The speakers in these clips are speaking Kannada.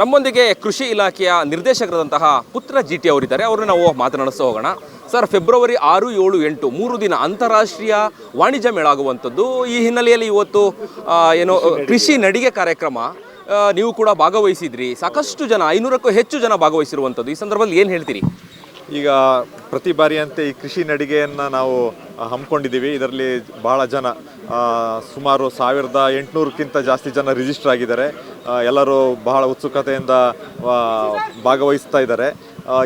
ನಮ್ಮೊಂದಿಗೆ ಕೃಷಿ ಇಲಾಖೆಯ ನಿರ್ದೇಶಕರಾದಂತಹ ಪುತ್ರ ಜಿ ಟಿ ಅವರಿದ್ದಾರೆ. ಅವರನ್ನು ನಾವು ಮಾತನಾಡಿಸ್ತಾ ಹೋಗೋಣ. ಸರ್ ಫೆಬ್ರವರಿ ಆರು ಏಳು ಎಂಟು ಮೂರು ದಿನ ಅಂತಾರಾಷ್ಟ್ರೀಯ ವಾಣಿಜ್ಯ ಮೇಳ ಆಗುವಂಥದ್ದು ಈ ಹಿನ್ನೆಲೆಯಲ್ಲಿ ಇವತ್ತು ಏನು ಕೃಷಿ ನಡಿಗೆ. ಕಾರ್ಯಕ್ರಮ ನೀವು ಕೂಡ ಭಾಗವಹಿಸಿದ್ರಿ. ಸಾಕಷ್ಟು ಜನ ಐನೂರಕ್ಕೂ ಹೆಚ್ಚು ಜನ ಭಾಗವಹಿಸಿರುವಂಥದ್ದು. ಈ ಸಂದರ್ಭದಲ್ಲಿ ಏನು ಹೇಳ್ತೀರಿ? ಈಗ ಪ್ರತಿ ಬಾರಿಯಂತೆ ಈ ಕೃಷಿ ನಡಿಗೆಯನ್ನು ನಾವು ಹಮ್ಮಿಕೊಂಡಿದ್ದೀವಿ. ಇದರಲ್ಲಿ ಭಾಳ ಜನ ಸುಮಾರು ಸಾವಿರದ ಎಂಟುನೂರಕ್ಕಿಂತ ಜಾಸ್ತಿ ಜನ ರಿಜಿಸ್ಟರ್ ಆಗಿದ್ದಾರೆ. ಎಲ್ಲರೂ ಬಹಳ ಉತ್ಸುಕತೆಯಿಂದ ಭಾಗವಹಿಸ್ತಾ ಇದ್ದಾರೆ.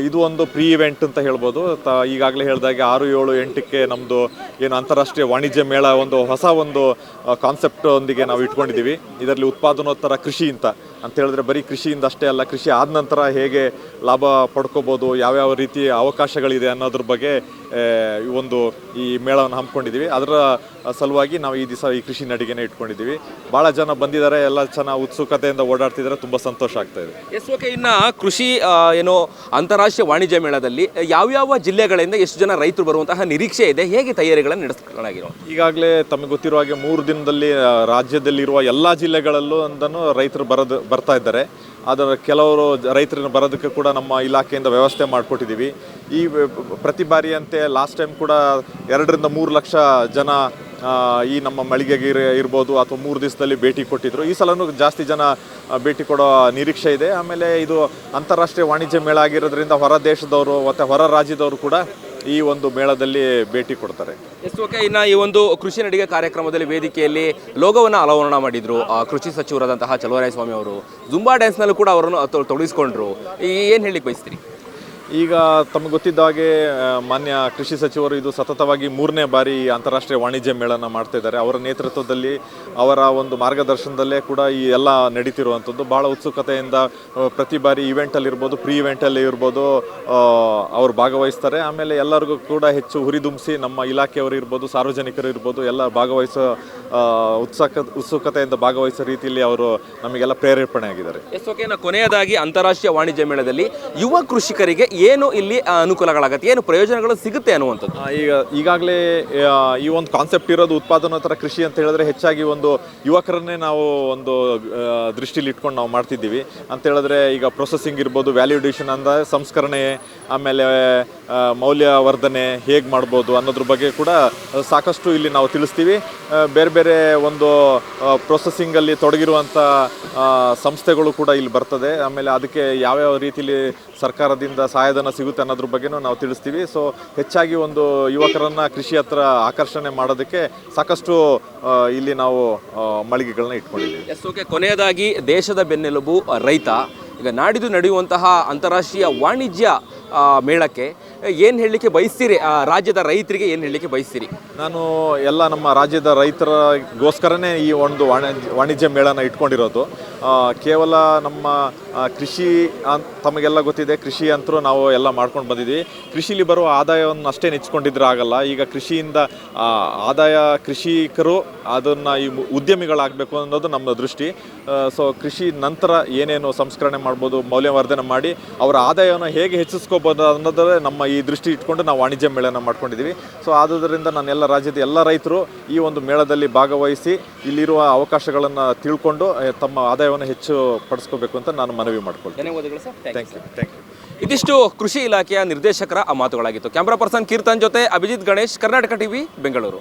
ಇದು ಒಂದು ಪ್ರೀ ಇವೆಂಟ್ ಅಂತ ಹೇಳ್ಬೋದು. ತ, ಈಗಾಗಲೇ ಹೇಳಿದಾಗೆ ಆರು, ಏಳು, ಎಂಟಕ್ಕೆ ನಮ್ಮದು ಏನು ಅಂತಾರಾಷ್ಟ್ರೀಯ ವಾಣಿಜ್ಯ ಮೇಳ ಒಂದು ಹೊಸ ಒಂದು ಕಾನ್ಸೆಪ್ಟ್ ಒಂದಿಗೆ ನಾವು ಇಟ್ಕೊಂಡಿದ್ದೀವಿ. ಇದರಲ್ಲಿ ಉತ್ಪಾದನೋತ್ತರ ಕೃಷಿ ಅಂತ. ಅಂತ ಹೇಳಿದ್ರೆ ಬರೀ ಕೃಷಿಯಿಂದ ಅಷ್ಟೇ ಅಲ್ಲ, ಕೃಷಿ ಆದ ನಂತರ ಹೇಗೆ ಲಾಭ ಪಡ್ಕೋಬೋದು, ಯಾವ್ಯಾವ ರೀತಿ ಅವಕಾಶಗಳಿದೆ ಅನ್ನೋದ್ರ ಬಗ್ಗೆ ಒಂದು ಈ ಮೇಳವನ್ನು ಹಮ್ಮಿಕೊಂಡಿದ್ದೀವಿ. ಅದರ ಸಲುವಾಗಿ ನಾವು ಈ ದಿವಸ ಈ ಕೃಷಿ ನಡಿಗೆನೇ ಇಟ್ಕೊಂಡಿದ್ದೀವಿ. ಭಾಳ ಜನ ಬಂದಿದ್ದಾರೆ, ಎಲ್ಲ ಚೆನ್ನಾಗಿ ಉತ್ಸುಕತೆಯಿಂದ ಓಡಾಡ್ತಿದ್ದಾರೆ, ತುಂಬ ಸಂತೋಷ ಆಗ್ತಾ ಇದೆ. ಎಸ್, ಓಕೆ, ಇನ್ನು ಕೃಷಿ ಏನೋ ಅಂತಾರಾಷ್ಟ್ರೀಯ ವಾಣಿಜ್ಯ ಮೇಳದಲ್ಲಿ ಯಾವ್ಯಾವ ಜಿಲ್ಲೆಗಳಿಂದ ಎಷ್ಟು ಜನ ರೈತರು ಬರುವಂತಹ ನಿರೀಕ್ಷೆ ಇದೆ, ಹೇಗೆ ತಯಾರಿಗಳನ್ನು ನಡೆಸಲಾಗಿರೋ ಈಗಾಗಲೇ ತಮಗೆ ಗೊತ್ತಿರುವ ಹಾಗೆ ಮೂರು ದಿನದಲ್ಲಿ ರಾಜ್ಯದಲ್ಲಿರುವ ಎಲ್ಲ ಜಿಲ್ಲೆಗಳಲ್ಲೂ ಅಂದನು ರೈತರು ಬರೋದು, ಬರ್ತಾ ಇದ್ದಾರೆ. ಅದರ ಕೆಲವರು ರೈತರನ್ನು ಬರೋದಕ್ಕೆ ಕೂಡ ನಮ್ಮ ಇಲಾಖೆಯಿಂದ ವ್ಯವಸ್ಥೆ ಮಾಡಿಕೊಟ್ಟಿದ್ದೀವಿ. ಈ ಪ್ರತಿ ಬಾರಿಯಂತೆ ಲಾಸ್ಟ್ ಟೈಮ್ ಕೂಡ ಎರಡರಿಂದ ಮೂರು ಲಕ್ಷ ಜನ ಈ ನಮ್ಮ ಮಳಿಗೆಗೆ ಇರ- ಇರ್ಬೋದು ಅಥವಾ ಮೂರು ದಿವಸದಲ್ಲಿ ಭೇಟಿ ಕೊಟ್ಟಿದ್ರು. ಈ ಸಲನೂ ಜಾಸ್ತಿ ಜನ ಭೇಟಿ ಕೊಡೋ ನಿರೀಕ್ಷೆ ಇದೆ. ಆಮೇಲೆ ಇದು ಅಂತಾರಾಷ್ಟ್ರೀಯ ವಾಣಿಜ್ಯ ಮೇಳ ಆಗಿರೋದ್ರಿಂದ ಹೊರ ದೇಶದವರು ಮತ್ತು ಹೊರ ರಾಜ್ಯದವರು ಕೂಡ ಈ ಒಂದು ಮೇಳದಲ್ಲಿ ಭೇಟಿ ಕೊಡ್ತಾರೆ. Yes, okay. ಇನ್ನು ಈ ಒಂದು ಕೃಷಿ ನಡಿಗೆ ಕಾರ್ಯಕ್ರಮದಲ್ಲಿ ವೇದಿಕೆಯಲ್ಲಿ ಲೋಗೋವನ್ನು ಅಲವರಣ ಮಾಡಿದರು. ಕೃಷಿ ಸಚಿವರಾದಂತಹ ಚಲುವರಾಯ ಸ್ವಾಮಿ ಅವರು. ಜುಂಬಾ ಡ್ಯಾನ್ಸ್ನಲ್ಲೂ ಕೂಡ ಅವರನ್ನು ತೊಡಗಿಸ್ಕೊಂಡ್ರು. ಏನು ಹೇಳಿಕ್ಕೆ ಬಯಸ್ತೀರಿ? ಈಗ ತಮಗೆ ಗೊತ್ತಿದ್ದ ಹಾಗೆ ಮಾನ್ಯ ಕೃಷಿ ಸಚಿವರು ಇದು ಸತತವಾಗಿ ಮೂರನೇ ಬಾರಿ ಅಂತಾರಾಷ್ಟ್ರೀಯ ವಾಣಿಜ್ಯ ಮೇಳನ ಮಾಡ್ತಾ ಇದ್ದಾರೆ. ಅವರ ನೇತೃತ್ವದಲ್ಲಿ, ಅವರ ಒಂದು ಮಾರ್ಗದರ್ಶನದಲ್ಲೇ ಕೂಡ ಈ ಎಲ್ಲ ನಡೀತಿರುವಂಥದ್ದು. ಭಾಳ ಉತ್ಸುಕತೆಯಿಂದ ಪ್ರತಿ ಬಾರಿ ಇವೆಂಟಲ್ಲಿ ಇರ್ಬೋದು ಪ್ರೀ ಇವೆಂಟಲ್ಲಿ ಇರ್ಬೋದು ಅವರು ಭಾಗವಹಿಸ್ತಾರೆ. ಆಮೇಲೆ ಎಲ್ಲರಿಗೂ ಕೂಡ ಹೆಚ್ಚು ಹುರಿದುಂಬಿಸಿ ನಮ್ಮ ಇಲಾಖೆಯವರು ಇರ್ಬೋದು, ಸಾರ್ವಜನಿಕರು ಇರ್ಬೋದು, ಎಲ್ಲ ಭಾಗವಹಿಸೋ ಉತ್ಸಾಹ ಉತ್ಸುಕ, ಉತ್ಸುಕತೆಯಿಂದ ಭಾಗವಹಿಸೋ ರೀತಿಯಲ್ಲಿ ಅವರು ನಮಗೆಲ್ಲ ಪ್ರೇರೇಪಣೆ ಆಗಿದ್ದಾರೆ ಎಸ್, ಓಕೆ. ನಾ ಕೊನೆಯದಾಗಿ ಅಂತಾರಾಷ್ಟ್ರೀಯ ವಾಣಿಜ್ಯ ಮೇಳದಲ್ಲಿ ಯುವ ಕೃಷಿಕರಿಗೆ ಏನು ಇಲ್ಲಿ ಅನುಕೂಲಗಳಾಗುತ್ತೆ? ಏನು ಪ್ರಯೋಜನಗಳು ಸಿಗುತ್ತೆ ಅನ್ನುವಂಥದ್ದು? ಈಗ, ಈಗಾಗಲೇ ಈ ಒಂದು ಕಾನ್ಸೆಪ್ಟ್ ಇರೋದು ಉತ್ಪಾದನೋತ್ತರ ಕೃಷಿ ಅಂತ ಹೇಳಿದ್ರೆ ಹೆಚ್ಚಾಗಿ ಒಂದು ಯುವಕರನ್ನೇ ನಾವು ಒಂದು ದೃಷ್ಟಿಲಿ ಇಟ್ಕೊಂಡು ನಾವು ಮಾಡ್ತಿದ್ದೀವಿ. ಅಂತ ಹೇಳಿದ್ರೆ ಈಗ ಪ್ರೊಸೆಸಿಂಗ್ ಇರ್ಬೋದು ವ್ಯಾಲ್ಯೂಡೇಷನ್ ಅಂದ ಸಂಸ್ಕರಣೆ, ಆಮೇಲೆ ಮೌಲ್ಯವರ್ಧನೆ ಹೇಗೆ ಮಾಡ್ಬೋದು ಅನ್ನೋದ್ರ ಬಗ್ಗೆ ಕೂಡ ಸಾಕಷ್ಟು ಇಲ್ಲಿ ನಾವು ತಿಳಿಸ್ತೀವಿ. ಬೇರೆ ಬೇರೆ ಒಂದು ಪ್ರೊಸೆಸಿಂಗಲ್ಲಿ ತೊಡಗಿರುವಂಥ ಸಂಸ್ಥೆಗಳು ಕೂಡ ಇಲ್ಲಿ ಬರ್ತದೆ. ಆಮೇಲೆ ಅದಕ್ಕೆ ಯಾವ್ಯಾವ ರೀತಿಲಿ ಸರ್ಕಾರದಿಂದ ಸಹಾಯಧನ ಸಿಗುತ್ತೆ ಅನ್ನೋದ್ರ ಬಗ್ಗೆನೂ ನಾವು ತಿಳಿಸ್ತೀವಿ. ಸೊ ಹೆಚ್ಚಾಗಿ ಒಂದು ಯುವಕರನ್ನ ಕೃಷಿ ಹತ್ರ ಆಕರ್ಷಣೆ ಮಾಡೋದಕ್ಕೆ ಸಾಕಷ್ಟು ಇಲ್ಲಿ ನಾವು ಮಳಿಗೆಗಳನ್ನ ಇಟ್ಕೊಂಡಿದ್ದೀವಿ. ಎಸ್ ಓಕೆ ಕೊನೆಯದಾಗಿ ದೇಶದ ಬೆನ್ನೆಲುಬು ರೈತ. ಈಗ ನಾಡಿದು ನಡೆಯುವಂತಹ ಅಂತಾರಾಷ್ಟ್ರೀಯ ವಾಣಿಜ್ಯ ಮೇಳಕ್ಕೆ. ಏನು ಹೇಳಲಿಕ್ಕೆ ಬಯಸ್ತೀರಿ? ಆ, ರಾಜ್ಯದ ರೈತರಿಗೆ ಏನು ಹೇಳಲಿಕ್ಕೆ ಬಯಸ್ತೀರಿ? ನಾನು ಎಲ್ಲ ನಮ್ಮ ರಾಜ್ಯದ ರೈತರಗೋಸ್ಕರನೇ ಈ ಒಂದು ವಾಣಿಜ್ಯ ವಾಣಿಜ್ಯ ಮೇಳನ ಇಟ್ಕೊಂಡಿರೋದು. ಕೇವಲ ನಮ್ಮ ಕೃಷಿ ತಮಗೆಲ್ಲ ಗೊತ್ತಿದೆ ಕೃಷಿ ಅಂತರೂ ನಾವು ಎಲ್ಲ ಮಾಡ್ಕೊಂಡು ಬಂದಿದ್ದೀವಿ. ಕೃಷಿಲಿ ಬರುವ ಆದಾಯವನ್ನು ಅಷ್ಟೇ ನೆಚ್ಕೊಂಡಿದ್ರೆ ಆಗಲ್ಲ. ಈಗ ಕೃಷಿಯಿಂದ ಆದಾಯ ಕೃಷಿಕರು ಅದನ್ನು ಈ ಉದ್ಯಮಿಗಳಾಗಬೇಕು ಅನ್ನೋದು ನಮ್ಮ ದೃಷ್ಟಿ. ಸೊ ಕೃಷಿ ನಂತರ ಏನೇನು ಸಂಸ್ಕರಣೆ ಮಾಡ್ಬೋದು ಮೌಲ್ಯವರ್ಧನೆ ಮಾಡಿ ಅವರ ಆದಾಯವನ್ನು ಹೇಗೆ ಹೆಚ್ಚಿಸ್ಕೋಬೋದು ಅನ್ನೋದೇ ನಮ್ಮ ಈ ದೃಷ್ಟಿ ಇಟ್ಕೊಂಡು ನಾವು ವಾಣಿಜ್ಯ ಮೇಳನ ಮಾಡ್ಕೊಂಡಿದ್ದೀವಿ. ಸೊ ಆದುದರಿಂದ ನಾನು ಎಲ್ಲ ರಾಜ್ಯದ ಎಲ್ಲ ರೈತರು ಈ ಒಂದು ಮೇಳದಲ್ಲಿ ಭಾಗವಹಿಸಿ ಇಲ್ಲಿರುವ ಅವಕಾಶಗಳನ್ನು ತಿಳ್ಕೊಂಡು ತಮ್ಮ ಆದಾಯವನ್ನು ಹೆಚ್ಚು ಪಡಿಸ್ಕೋಬೇಕು ಅಂತ ನಾನು ಮನವಿ ಮಾಡ್ಕೊಳ್ತೀನಿ. ಧನ್ಯವಾದಗಳು sir. Thank you thank you ಇದಿಷ್ಟು ಕೃಷಿ ಇಲಾಖೆಯ ನಿರ್ದೇಶಕರ ಆ ಮಾತುಗಳಾಗಿತ್ತು ಕ್ಯಾಮ್ರಾ ಪರ್ಸನ್ ಕೀರ್ತನ್ ಜೊತೆ ಅಭಿಜಿತ್ ಗಣೇಶ್ ಕರ್ನಾಟಕ ಟಿವಿ ಬೆಂಗಳೂರು